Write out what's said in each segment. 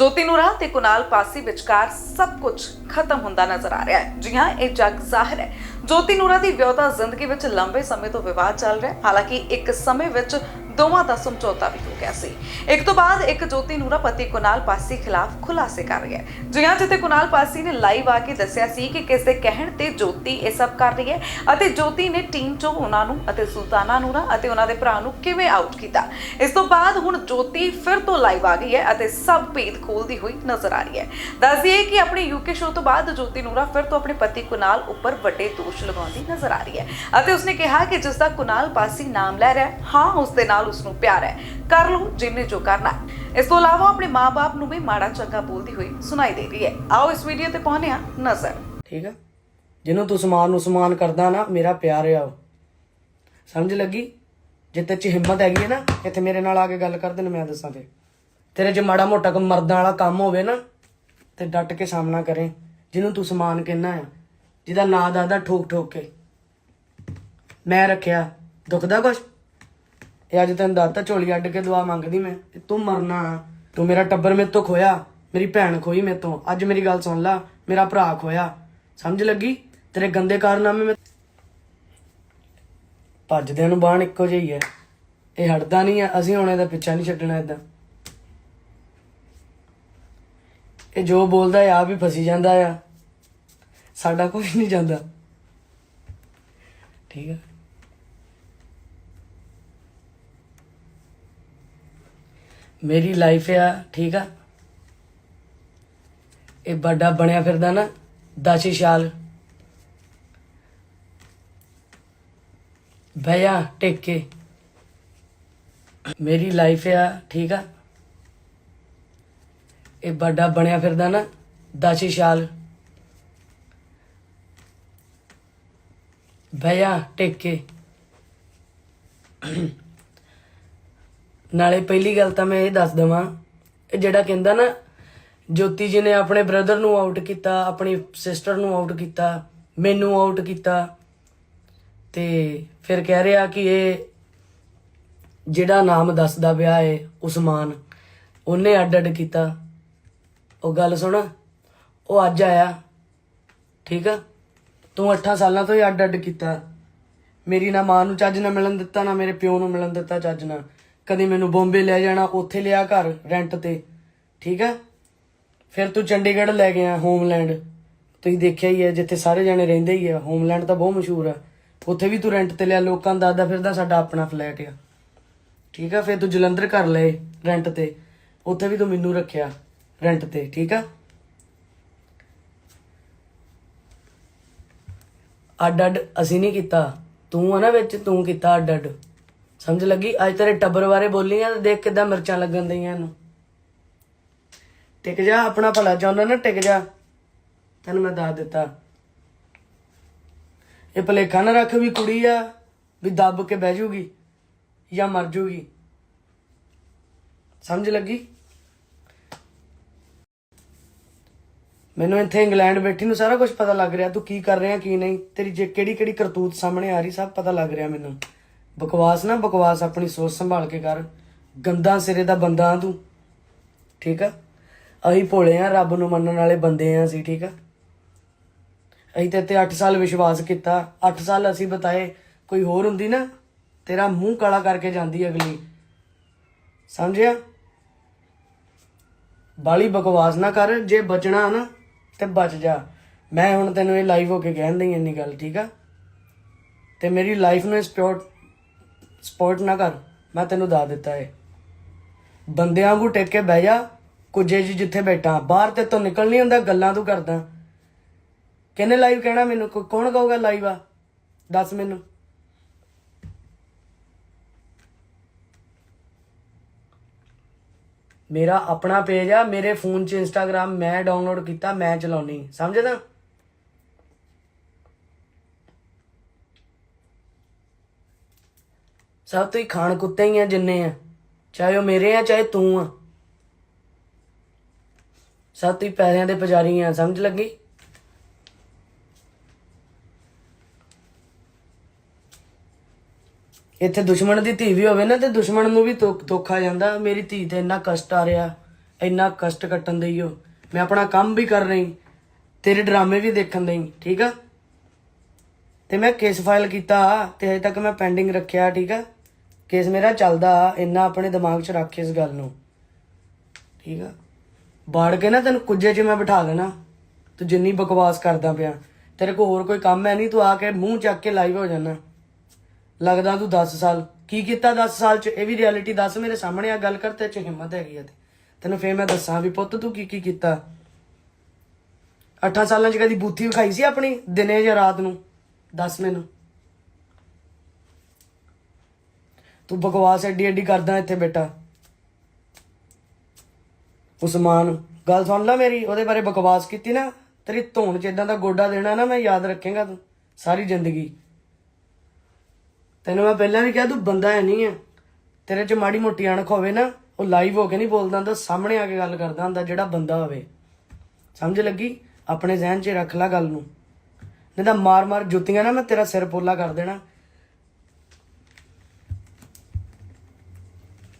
ਜੋਤੀ ਨੂਰਾ ਤੇ ਕੁਨਾਲ ਪਾਸੀ ਵਿਚਕਾਰ ਸਭ ਕੁਝ ਖਤਮ ਹੁੰਦਾ ਨਜ਼ਰ ਆ ਰਿਹਾ ਹੈ। ਜੀ ਹਾਂ, ਇਹ ਜਗ ਜ਼ਾਹਿਰ ਹੈ। ਜੋਤੀ ਨੂਰਾ ਦੀ ਵਿਆਹਤਾ ਜ਼ਿੰਦਗੀ ਵਿੱਚ ਲੰਬੇ ਸਮੇਂ ਤੋਂ ਵਿਵਾਦ ਚੱਲ ਰਿਹਾ ਹੈ। ਹਾਲਾਂਕਿ ਇੱਕ ਸਮੇਂ ਵਿੱਚ ਦੋਵਾਂ ਦਾ ਸਮਝੌਤਾ ਵੀ ਹੋ ਗਿਆ ਸੀ। ਇੱਕ ਤੋਂ ਬਾਅਦ ਇੱਕ ਜੋਤੀ ਨੂਰਾ ਪਤੀ ਕੁਨਾਲ ਪਾਸੀ ਖਿਲਾਫ ਖੁਲਾਸੇ ਕਰ ਰਹੀ ਹੈ। ਜੀ ਹਾਂ ਕੁਨਾਲ ਪਾਸੀ ਨੇ ਲਾਈਵ ਆ ਕੇ ਦੱਸਿਆ ਸੀ ਕਿ ਕਿਸ ਦੇ ਕਹਿਣ ਤੇ ਜੋਤੀ ਇਹ ਸਭ ਕਰ ਰਹੀ ਹੈ ਅਤੇ ਜੋਤੀ ਨੇ ਟੀਮ ਚੋਂ ਉਹਨਾਂ ਨੂੰ ਅਤੇ ਸੁਲਤਾਨਾ ਨੂਰਾ ਅਤੇ ਉਹਨਾਂ ਦੇ ਭਰਾ ਨੂੰ ਕਿਵੇਂ ਆਊਟ ਕੀਤਾ। ਇਸ ਤੋਂ ਬਾਅਦ ਹੁਣ ਜੋਤੀ ਫਿਰ ਤੋਂ ਲਾਈਵ ਆ ਗਈ ਹੈ ਅਤੇ ਸਭ ਭੇਦ ਖੋਲਦੀ ਹੋਈ ਨਜ਼ਰ ਆ ਰਹੀ ਹੈ। ਦੱਸ ਦਈਏ ਕਿ ਆਪਣੇ ਯੂਕੇ ਸ਼ੋਅ ਤੋਂ ਬਾਅਦ ਜੋਤੀ ਨੂਰਾ ਫਿਰ ਤੋਂ ਆਪਣੇ ਪਤੀ ਕੁਨਾਲ ਉੱਪਰ ਵੱਡੇ ਦੋਸ਼ ਲਗਾਉਂਦੀ ਨਜ਼ਰ ਆ ਰਹੀ ਹੈ ਅਤੇ ਉਸਨੇ ਕਿਹਾ ਕਿ ਜਿਸ ਦਾ ਕੁਨਾਲ ਪਾਸੀ ਨਾਮ ਲੈ ਰਿਹਾ ਹਾਂ ਉਸ ਦੇ ਨਾਲ ਉਸ ਨੂੰ ਪਿਆਰ ਹੈ। ਕਰ ਲਓ, ਜਿੰਨੇ ਜੋ ਕਰਨਾ ਇਸ ਤੋਂ ਇਲਾਵਾ ਆਪਣੇ ਮਾਪੇ ਨੂੰ ਵੀ ਮਾੜਾ ਚੰਗਾ ਬੋਲਦੀ ਹੋਈ ਸੁਣਾਈ ਦੇ ਰਹੀ ਹੈ। ਆਓ ਇਸ ਵੀਡੀਓ ਤੇ ਪਾਉਂਦੇ ਹਾਂ ਨਜ਼ਰ। ਠੀਕ ਆ? ਜਿਹਨੂੰ ਤੂੰ ਸਮਾਨ ਨੂੰ ਸਮਾਨ ਕਰਦਾ ਨਾ, ਮੇਰਾ ਪਿਆਰ ਆ ਸਮਝ ਲੱਗੀ? ਜੇ ਤੇ ਚ ਹਿੰਮਤ ਹੈਗੀ ਹੈ ਨਾ, ਇੱਥੇ ਮੇਰੇ ਨਾਲ ਆ ਕੇ ਗੱਲ ਕਰ, ਤੈਨੂੰ ਮੈਂ ਦੱਸਾਂ ਤੇ। ਤੇਰੇ 'ਚ ਮਾੜਾ ਮੋਟਾ ਕੰਮ ਮਰਦਾਂ ਵਾਲਾ ਕੰਮ ਹੋਵੇ ਨਾ, ਤੇ ਡਟ ਕੇ ਸਾਹਮਣਾ ਕਰੇ। ਜਿਹਨੂੰ ਤੂੰ ਸਮਾਨ ਕਹਿਣਾ ਆ, ਜਿਹਦਾ ਨਾਂ ਦੱਸਦਾ ਠੋਕ ਠੋਕ ਕੇ। ਮੈਂ ਰੱਖਿਆ। ਦੁਖਦਾ ਕੁਛ? ਇਹ ਅੱਜ ਤੈਨੂੰ ਦੱਸਤਾ ਝੋਲੀ ਅੱਡ ਕੇ ਦੁਆ ਮੰਗਦੀ ਮੈਂ, ਤੇ ਤੂੰ ਮਰਨਾ ਆ। ਤੂੰ ਮੇਰਾ ਟੱਬਰ ਮੇਰੇ ਤੋਂ ਖੋਇਆ, ਮੇਰੀ ਭੈਣ ਖੋਈ ਮੇਰੇ ਤੋਂ। ਅੱਜ ਮੇਰੀ ਗੱਲ ਸੁਣ ਲੈ, ਮੇਰਾ ਭਰਾ ਖੋਇਆ। ਸਮਝ ਲੱਗੀ? ਤੇਰੇ ਗੰਦੇ ਕਾਰਨਾਮੇ ਮੈਂ ਭੱਜਦਿਆਂ ਨੂੰ ਬਾਣ ਇੱਕੋ ਜਿਹੀ ਹੈ ਇਹ ਹਟਦਾ ਨਹੀਂ ਹੈ ਅਸੀਂ ਹੁਣ ਇਹਦਾ ਪਿੱਛਾ ਨਹੀਂ ਛੱਡਣਾ ਇਦਾਂ ਇਹ ਜੋ ਬੋਲਦਾ ਆ ਵੀ ਫਸੀ ਜਾਂਦਾ ਆ। ਸਾਡਾ ਕੁਝ ਨਹੀਂ ਜਾਂਦਾ। ਠੀਕ ਹੈ ਮੇਰੀ ਲਾਈਫ ਆ, ਠੀਕ ਆ? ਇਹ ਵੱਡਾ ਬਣਿਆ ਫਿਰਦਾ ਨਾ, ਦਾਸ਼ੀ ਸ਼ਾਲ ਭਈਆ ਟੇਕ। ਕੇ ਮੇਰੀ ਲਾਈਫ ਆ, ਠੀਕ ਆ? ਇਹ ਵੱਡਾ ਬਣਿਆ ਫਿਰਦਾ ਨਾ, ਦਾਸ਼ੀ ਸ਼ਾਲ ਭਈਆ ਟੇਕ। ਕੇ ਨਾਲੇ ਪਹਿਲੀ ਗੱਲ ਤਾਂ ਮੈਂ ਇਹ ਦੱਸ ਦਵਾਂ, ਇਹ ਜਿਹੜਾ ਕਹਿੰਦਾ ਨਾ, ਜੋਤੀ ਜੀ ਨੇ ਆਪਣੇ ਬ੍ਰਦਰ ਨੂੰ ਆਊਟ ਕੀਤਾ, ਆਪਣੀ ਸਿਸਟਰ ਨੂੰ ਆਊਟ ਕੀਤਾ, ਮੈਨੂੰ ਆਊਟ ਕੀਤਾ। ਤੇ ਫਿਰ ਕਹਿ ਰਿਹਾ ਕਿ ਇਹ ਜਿਹੜਾ ਨਾਮ ਦੱਸਦਾ ਪਿਆ ਏ, ਉਸਮਾਨ, ਉਹਨੇ ਅੱਡ ਅੱਡ ਕੀਤਾ। ਉਹ ਗੱਲ ਸੁਣ, ਉਹ ਅੱਜ ਆਇਆ, ਠੀਕ ਆ? ਤੂੰ 8 ਸਾਲਾਂ ਤੋਂ ਹੀ ਅੱਡ ਅੱਡ ਕੀਤਾ। ਮੇਰੀ ਨਾ ਮਾਂ ਨੂੰ ਚੱਜ ਨਾ ਮਿਲਣ ਦਿੱਤਾ, ਨਾ ਮੇਰੇ ਪਿਓ ਨੂੰ ਮਿਲਣ ਦਿੱਤਾ ਚੱਜ ਨਾਲ। ਕਦੇ ਮੈਨੂੰ ਬੰਬੇ ਲੈ ਜਾਣਾ, ਉੱਥੇ ਲਿਆ ਘਰ ਰੈਂਟ ਤੇ। ਠੀਕ ਹੈ ਫਿਰ ਤੂੰ ਚੰਡੀਗੜ੍ਹ ਲੈ ਗਿਆ ਹੋਮਲੈਂਡ ਤੁਸੀਂ ਦੇਖਿਆ ਹੀ ਹੈ, ਜਿੱਥੇ ਸਾਰੇ ਜਾਣੇ ਰਹਿੰਦੇ ਹੀ ਆ ਹੋਮਲੈਂਡ ਤਾਂ ਬਹੁਤ ਮਸ਼ਹੂਰ ਆ। ਉੱਥੇ ਵੀ ਤੂੰ ਰੈਂਟ ਤੇ ਲਿਆ, ਲੋਕਾਂ ਦਾ ਦੱਸਦਾ ਫਿਰਦਾ, ਸਾਡਾ ਆਪਣਾ ਫਲੈਟ ਆ। ਠੀਕ ਆ? ਫਿਰ ਤੂੰ ਜਲੰਧਰ ਕਰ ਲਏ ਰੈਂਟ ਤੇ। ਉੱਥੇ ਵੀ ਤੂੰ ਮੈਨੂੰ ਰੱਖਿਆ ਰੈਂਟ ਤੇ, ਠੀਕ ਆ? ਅੱਡ ਅੱਡ ਅਸੀਂ ਨਹੀਂ ਕੀਤਾ। ਤੂੰ ਆ ਨਾ ਵਿੱਚ, ਤੂੰ ਕੀਤਾ ਅੱਡ ਅੱਡ ਸਮਝ ਲੱਗੀ? ਅੱਜ ਤੇਰੇ ਟੱਬਰ ਬਾਰੇ ਬੋਲੀ ਆ ਤੇ ਦੇਖ ਕਿਦਾਂ ਮਿਰਚਾਂ ਲੱਗਣ ਦਈਆਂ ਇਹਨੂੰ। ਟਿਕ ਜਾ, ਆਪਣਾ ਭਲਾ ਚਾਹੁੰਦਾ ਨਾ, ਟਿਕ ਜਾ। ਤੈਨੂੰ ਮੈਂ ਦੱਸ ਦਿੱਤਾ। ਇਹ ਭਲੇਖਾ ਨਾ ਰੱਖ ਵੀ ਕੁੜੀ ਆ, ਵੀ ਦੱਬ ਕੇ ਬਹਿ ਜੂਗੀ ਜਾਂ ਮਰ ਜੂਗੀ। ਸਮਝ ਲੱਗੀ? ਮੈਨੂੰ ਇੱਥੇ ਇੰਗਲੈਂਡ ਬੈਠੀ ਨੂੰ ਸਾਰਾ ਕੁਝ ਪਤਾ ਲੱਗ ਰਿਹਾ, ਤੂੰ ਕੀ ਕਰ ਰਿਹਾ, ਕੀ ਨਹੀਂ? ਤੇਰੀ ਜੇ ਕਿਹੜੀ ਕਿਹੜੀ ਕਰਤੂਤ ਸਾਹਮਣੇ ਆ ਰਹੀ, ਸਭ ਪਤਾ ਲੱਗ ਰਿਹਾ ਮੈਨੂੰ। ਬਕਵਾਸ ਨਾ, ਬਕਵਾਸ ਆਪਣੀ ਸੋਚ ਸੰਭਾਲ ਕੇ ਕਰ। ਗੰਦਾ ਸਿਰੇ ਦਾ ਬੰਦਾ ਤੂੰ, ਠੀਕ ਆ? ਅਸੀਂ ਭੋਲੇ ਆ, ਰੱਬ ਨੂੰ ਮੰਨਣ ਵਾਲੇ ਬੰਦੇ ਆ ਅਸੀਂ, ਠੀਕ ਆ? ਅਸੀਂ ਤੇ ਤੇ 8 ਸਾਲ ਵਿਸ਼ਵਾਸ ਕੀਤਾ। 8 ਸਾਲ ਅਸੀਂ ਬਤਾਏ। ਕੋਈ ਹੋਰ ਹੁੰਦੀ ਨਾ, ਤੇਰਾ ਮੂੰਹ ਕਾਲਾ ਕਰਕੇ ਜਾਂਦੀ ਅਗਲੀ। ਸਮਝਿਆ? ਬਾਲੀ ਬਕਵਾਸ ਨਾ ਕਰ, ਜੇ ਬਚਣਾ ਨਾ, ਤੇ ਬਚ ਜਾ। ਮੈਂ ਹੁਣ ਤੈਨੂੰ ਇਹ ਲਾਈਵ ਹੋ ਕੇ ਕਹਿਣ ਦਈ ਇੰਨੀ ਗੱਲ, ਠੀਕ ਆ? ਤੇ ਮੇਰੀ ਲਾਈਫ ਨੂੰ ਇਸ ਸਪੋਰਟ ਸਪੋਰਟ ਨਾ ਕਰ, ਮੈਂ ਤੈਨੂੰ ਦੱਸ ਦਿੱਤਾ ਏ ਬੰਦਿਆਂ ਨੂੰ ਟੇਕ ਕੇ ਬਹਿ ਜਾ, ਕੁਝੇ ਜੀ ਜਿੱਥੇ ਬੈਠਾ। ਬਾਹਰ ਤੇ ਤੋਂ ਨਿਕਲ ਨਹੀਂ ਹੁੰਦਾ, ਗੱਲਾਂ ਤੂੰ ਕਰਦਾ। ਕਿਹਨੇ ਲਾਈਵ ਕਹਿਣਾ ਮੈਨੂੰ? ਕੋ- ਕੌਣ ਕਹੂਗਾ ਲਾਈਵ ਆ? ਦੱਸ ਮੈਨੂੰ। ਮੇਰਾ ਆਪਣਾ ਪੇਜ ਆ, ਮੇਰੇ ਫੋਨ 'ਚ ਇੰਸਟਾਗ੍ਰam ਮੈਂ ਡਾਊਨਲੋਡ ਕੀਤਾ, ਮੈਂ ਚਲਾਉਣੀ। ਸਮਝਦਾ ਸਭ ਤੋਂ ਹੀ ਖਾਣ ਕੁੱਤੇ ਹੀ ਆ ਜਿੰਨੇ ਆ। ਚਾਹੇ ਉਹ ਮੇਰੇ ਆ, ਚਾਹੇ ਤੂੰ ਆ। ਸਭ ਤੋਂ ਹੀ ਪੈਸਿਆਂ ਦੇ ਪੁਜਾਰੀ ਆ, ਸਮਝ ਲੱਗੀ? ਇੱਥੇ ਦੁਸ਼ਮਣ ਦੀ ਧੀ ਵੀ ਹੋਵੇ ਨਾ, ਤੇ ਦੁਸ਼ਮਣ ਨੂੰ ਵੀ ਦੁੱਖ ਦੁੱਖ ਜਾਂਦਾ। ਮੇਰੀ ਧੀ ਤੇ ਇੰਨਾ ਕਸ਼ਟ ਆ ਰਿਹਾ, ਇੰਨਾ ਕਸ਼ਟ ਕੱਟਣ ਦਈ ਉਹ। ਮੈਂ ਆਪਣਾ ਕੰਮ ਵੀ ਕਰ ਰਹੀ, ਤੇਰੇ ਡਰਾਮੇ ਵੀ ਦੇਖਣ ਦਈ ਠੀਕ ਆ? ਤੇ ਮੈਂ ਕੇਸ ਫਾਈਲ ਕੀਤਾ, ਤੇ ਹਜੇ ਤੱਕ ਮੈਂ ਪੈਂਡਿੰਗ ਰੱਖਿਆ, ਠੀਕ ਆ? ਕੇਸ ਮੇਰਾ ਚੱਲਦਾ, ਇੰਨਾ ਆਪਣੇ ਦਿਮਾਗ 'ਚ ਰੱਖ ਇਸ ਗੱਲ ਨੂੰ। ਠੀਕ ਆ? ਬਾੜ ਕੇ ਨਾ ਤੈਨੂੰ ਕੁੱਜੇ 'ਚ ਮੈਂ ਬਿਠਾ ਲੈਣਾ। ਤੂੰ ਜਿੰਨੀ ਬਕਵਾਸ ਕਰਦਾ ਪਿਆ। ਤੇਰੇ ਕੋਲ ਹੋਰ ਕੋਈ ਕੰਮ ਹੈ ਨਹੀਂ, ਤੂੰ ਆ ਕੇ ਮੂੰਹ ਚੱਕ ਕੇ ਲਾਈਵ ਹੋ ਜਾਣਾ। ਲੱਗਦਾ ਤੂੰ 10 ਸਾਲ, ਕੀ ਕੀਤਾ 10 ਸਾਲ 'ਚ? ਇਹ ਵੀ ਰਿਐਲਿਟੀ ਦੱਸ ਮੇਰੇ ਸਾਹਮਣੇ ਆ, ਗੱਲ ਕਰਤੇ 'ਚ ਹਿੰਮਤ ਹੈਗੀ ਆ ਤੇ। ਤੈਨੂੰ ਫੇਰ ਮੈਂ ਦੱਸਾਂ ਵੀ ਪੁੱਤ ਤੂੰ ਕੀ ਕੀ ਕੀਤਾ। 8 ਸਾਲਾਂ 'ਚ ਕਦੀ ਬੂਥੀ ਵਿਖਾਈ ਸੀ ਆਪਣੀ, ਦਿਨੇ ਜਾਂ ਰਾਤ ਨੂੰ? ਦੱਸ ਮੈਨੂੰ। ਤੂੰ ਬਕਵਾਸ ਐਡੀ ਐਡੀ ਕਰਦਾ ਇੱਥੇ ਬੇਟਾ। ਉਸਮਾਨ, ਗੱਲ ਸੁਣ ਲੈ ਮੇਰੀ, ਉਹਦੇ ਬਾਰੇ ਬਕਵਾਸ ਕੀਤੀ ਨਾ, ਤੇਰੀ ਧੌਣ 'ਚ ਇਦਾਂ ਦਾ ਗੋਡਾ ਦੇਣਾ ਨਾ, ਮੈਂ ਯਾਦ ਰੱਖੇਗਾ ਤੂੰ, ਸਾਰੀ ਜ਼ਿੰਦਗੀ। ਤੈਨੂੰ ਮੈਂ ਪਹਿਲਾਂ ਵੀ ਕਿਹਾ, ਤੂੰ ਬੰਦਾ ਹੈ ਨਹੀਂ ਹੈ ਤੇਰੇ 'ਚ ਮਾੜੀ ਮੋਟੀ ਅਣਖ ਹੋਵੇ ਨਾ, ਉਹ ਲਾਈਵ ਹੋ ਕੇ ਨਹੀਂ ਬੋਲਦਾ ਹੁੰਦਾ, ਸਾਹਮਣੇ ਆ ਕੇ ਗੱਲ ਕਰਦਾ ਹੁੰਦਾ, ਜਿਹੜਾ ਬੰਦਾ ਹੋਵੇ। ਸਮਝ ਲੱਗੀ? ਆਪਣੇ ਜ਼ਿਹਨ 'ਚ ਰੱਖ ਲੈ ਗੱਲ ਨੂੰ। ਨਹੀਂ ਤਾਂ ਮਾਰ ਮਾਰ ਜੁੱਤੀਆਂ ਨਾ ਮੈਂ ਤੇਰਾ ਸਿਰ ਪੋਲਾ ਕਰ ਦੇਣਾ।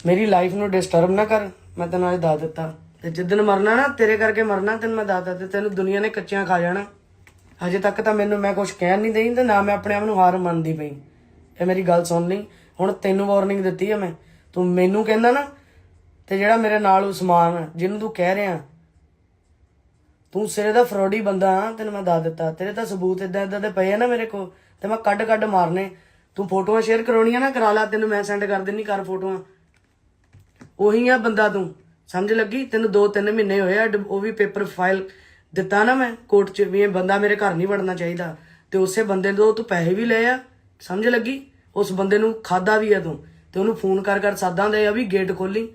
ਮੇਰੀ ਲਾਈਫ ਨੂੰ ਡਿਸਟਰਬ ਨਾ ਕਰ। ਮੈਂ ਤੈਨੂੰ ਅੱਜ ਦੱਸ ਦਿੱਤਾ। ਤੇ ਜਿੱਦਨ ਮਰਨਾ ਨਾ ਤੇਰੇ ਕਰਕੇ ਮਰਨਾ ਤੈਨੂੰ ਮੈਂ ਦੱਸ ਦਿੱਤਾ। ਤੈਨੂੰ ਦੁਨੀਆ ਨੇ ਕੱਚਿਆਂ ਖਾ ਜਾਣਾ। ਹਜੇ ਤੱਕ ਤਾਂ ਮੈਨੂੰ ਮੈਂ ਕੁਝ ਕਹਿਣ ਨਹੀਂ ਦੇਈ ਤੇ ਨਾ ਮੈਂ ਆਪਣੇ ਆਪ ਨੂੰ ਹਾਰ ਮੰਨਦੀ ਪਈ। ਇਹ ਮੇਰੀ ਗੱਲ ਸੁਣ ਲਈ। ਹੁਣ ਤੈਨੂੰ ਵਾਰਨਿੰਗ ਦਿੱਤੀ ਹੈ ਮੈਂ। ਤੂੰ ਮੈਨੂੰ ਕਹਿੰਦਾ ਨਾ ਤੇ ਜਿਹੜਾ ਮੇਰੇ ਨਾਲ ਉਸਮਾਨ ਆ, ਜਿਹਨੂੰ ਤੂੰ ਕਹਿ ਰਿਹਾ। ਤੂੰ ਸਿਰੇ ਦਾ ਫਰੋਡੀ ਬੰਦਾ ਆ ਤੈਨੂੰ ਮੈਂ ਦੱਸ ਦਿੱਤਾ। ਤੇਰੇ ਤਾਂ ਸਬੂਤ ਇਦਾਂ ਇਦਾਂ ਦੇ ਪਏ ਆ ਨਾ ਮੇਰੇ ਕੋਲ। ਤੇ ਮੈਂ ਕੱਢ ਕੱਢ ਮਾਰਨੇ। ਤੂੰ ਫੋਟੋਆਂ ਸ਼ੇਅਰ ਕਰਾਉਣੀਆਂ ਨਾ ਕਰਾ ਲਾ। ਤੈਨੂੰ ਮੈਂ ਸੈਂਡ ਕਰ ਦਿੰਨੀ ਕਰ ਫੋਟੋਆਂ। ਉਹੀ ਆ ਬੰਦਾ ਤੂੰ। ਸਮਝ ਲੱਗੀ? ਤੈਨੂੰ 2-3 ਮਹੀਨੇ ਹੋਏ ਆ ਡ- ਉਹ ਵੀ ਪੇਪਰ ਫਾਈਲ ਦਿੱਤਾ ਨਾ ਮੈਂ ਕੋਰਟ 'ਚ ਵੀ ਇਹ ਬੰਦਾ ਮੇਰੇ ਘਰ ਨਹੀਂ ਵੜਨਾ ਚਾਹੀਦਾ। ਤੇ ਉਸੇ ਬੰਦੇ ਤੋਂ ਤੂੰ ਪੈਸੇ ਵੀ ਲਏ ਆ। ਸਮਝ ਲੱਗੀ? ਉਸ ਬੰਦੇ ਨੂੰ ਖਾਦਾ ਵੀ ਆ ਤੂੰ। ਤੇ ਉਹਨੂੰ ਫੋਨ ਕਰ ਕਰ ਸਾਦਾਂ ਦੇ ਆ ਵੀ ਗੇਟ ਖੋਲੀ।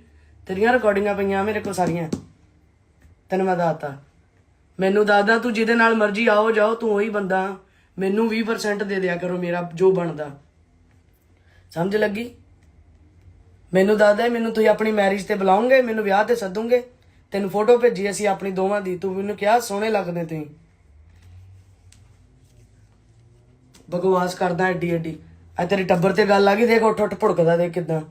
ਤੇਰੀਆਂ ਰਿਕਾਰਡਿੰਗਾਂ ਪਈਆਂ ਮੇਰੇ ਕੋਲ ਸਾਰੀਆਂ। ਤੈਨੂੰ ਮੈਂ ਦੱਸਤਾ। ਮੈਨੂੰ ਦੱਸਦਾ ਤੂੰ ਜਿਹਦੇ ਨਾਲ ਮਰਜ਼ੀ ਆਓ ਜਾਓ, ਤੂੰ ਉਹੀ ਬੰਦਾ। ਮੈਨੂੰ 20% ਦੇ ਦਿਆ ਕਰੋ ਮੇਰਾ ਜੋ ਬਣਦਾ। ਸਮਝ ਲੱਗੀ? ਮੈਨੂੰ ਦੱਸਦਾ ਮੈਨੂੰ ਤੁਸੀਂ ਆਪਣੀ ਮੈਰਿਜ ਤੇ ਬੁਲਾਉਂਗੇ ਮੈਨੂੰ ਵਿਆਹ ਤੇ ਸੱਦੂਗੇ? ਤੈਨੂੰ ਫੋਟੋ ਭੇਜੀ ਅਸੀਂ ਆਪਣੀ ਦੋਵਾਂ ਦੀ, ਤੂੰ ਮੈਨੂੰ ਕਿਹਾ ਸੋਹਣੇ ਲੱਗਦੇ ਤੁਸੀਂ। ਬਕਵਾਸ ਕਰਦਾ ਐਡੀ ਐਡੀ। ਆ ਤੇਰੇ ਟੱਬਰ ਤੇ ਗੱਲ ਆ ਗਈ, ਦੇਖ ਉੱਠ ਉੱਠ ਭੁੜਕਦਾ, ਦੇਖ ਕਿਦਾਂ।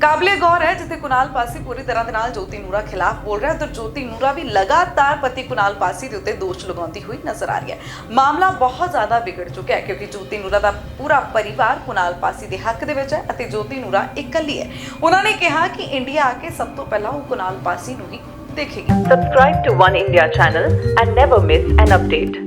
ਕਾਬਲੇ ਗੌਰ ਹੈ, ਜਿੱਥੇ ਕੁਨਾਲ ਪਾਸੀ ਪੂਰੀ ਤਰ੍ਹਾਂ ਦੇ ਨਾਲ ਜੋਤੀ ਨੂਰਾ ਖਿਲਾਫ ਬੋਲ ਰਿਹਾ ਤੇ ਜੋਤੀ ਨੂਰਾ ਵੀ ਲਗਾਤਾਰ ਪਤੀ ਕੁਨਾਲ ਪਾਸੀ ਦੇ ਉੱਤੇ ਦੋਸ਼ ਲਗਾਉਂਦੀ ਹੋਈ ਨਜ਼ਰ ਆ ਰਹੀ ਹੈ। ਮਾਮਲਾ ਬਹੁਤ ਜ਼ਿਆਦਾ ਵਿਗੜ ਚੁੱਕਿਆ ਹੈ, ਕਿਉਂਕਿ ਜੋਤੀ ਨੂਰਾ ਦਾ ਪੂਰਾ ਪਰਿਵਾਰ ਕੁਨਾਲ ਪਾਸੀ ਦੇ ਹੱਕ ਦੇ ਵਿੱਚ ਹੈ ਅਤੇ ਜੋਤੀ ਨੂਰਾ ਇਕੱਲੀ ਹੈ। ਉਹਨਾਂ ਨੇ ਕਿਹਾ ਕਿ ਇੰਡੀਆ ਆ ਕੇ ਸਭ ਤੋਂ ਪਹਿਲਾਂ ਉਹ ਕੁਨਾਲ ਪਾਸੀ ਨੂੰ ਹੀ ਦੇਖੇਗੀ। Subscribe to One India channel and never miss an update.